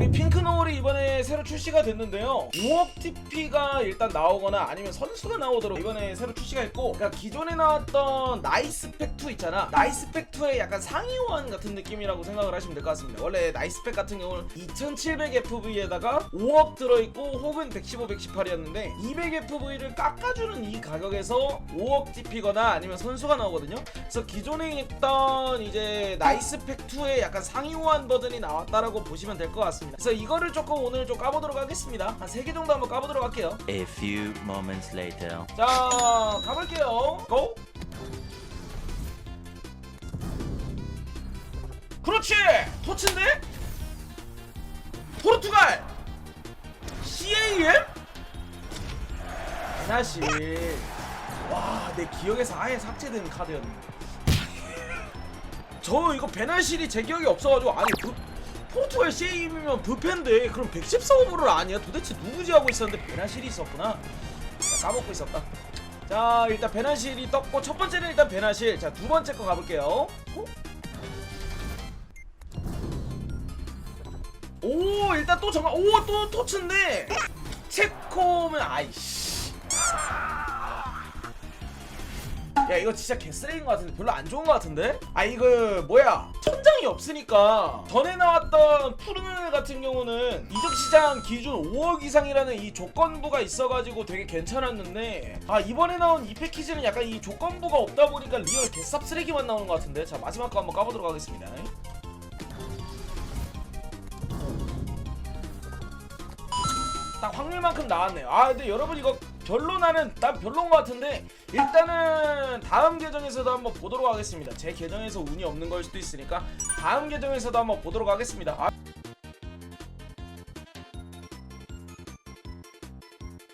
우리 핑크노을이 이번에 새로 출시가 됐는데요. 5억 TP가 일단 나오거나 아니면 선수가 나오도록 이번에 새로 출시가 했고 그러니까 기존에 나왔던 나이스 팩2 있잖아. 나이스 팩2의 약간 상위호환 같은 느낌이라고 생각을 하시면 될 것 같습니다. 원래 나이스 팩 같은 경우는 2700FV에다가 5억 들어있고 혹은 115, 118이었는데 200FV를 깎아주는 이 가격에서 5억 TP거나 아니면 선수가 나오거든요. 그래서 기존에 있던 이제 나이스 팩2의 약간 상위호환 버전이 나왔다라고 보시면 될 것 같습니다 그래서 이거를 조금 오늘 좀 까보도록 하겠습니다. 한 3개 정도 한번 까보도록 할게요. A few moments later. 자 가볼게요. 고! 그렇지! 토치인데? 포르투갈! CAM 사실 와 내 기억에서 아예 삭제된 카드였네. 저 이거 베나실이 제 기억에 없어가지고 아니 부, 포르투갈 CAM이면 부패인데 그럼 114호불을 아니야 도대체 누구지 하고 있었는데 베나실이 있었구나 자, 까먹고 있었다. 자, 일단 베나실이 떴고 첫 번째는 일단 베나실. 자, 두 번째 거 가볼게요. 어? 오, 일단 또 정말 오, 또 토츠인데 체코면 아이씨. 야 이거 진짜 개쓰레기인 것 같은데. 별로 안 좋은 것 같은데? 아 이거 뭐야? 천장이 없으니까. 전에 나왔던 푸르는 같은 경우는 이적시장 기준 5억 이상이라는 이 조건부가 있어가지고 되게 괜찮았는데 아 이번에 나온 이 패키지는 약간 이 조건부가 없다 보니까 리얼 개쌉 쓰레기만 나오는 것 같은데? 자 마지막 거 한번 까보도록 하겠습니다. 딱 확률만큼 나왔네요. 아 근데 여러분 이거 별로 나는 난 별로인 것 같은데 일단은 다음 계정에서도 한번 보도록 하겠습니다. 제 계정에서 운이 없는 걸 수도 있으니까 다음 계정에서도 한번 보도록 하겠습니다. 아,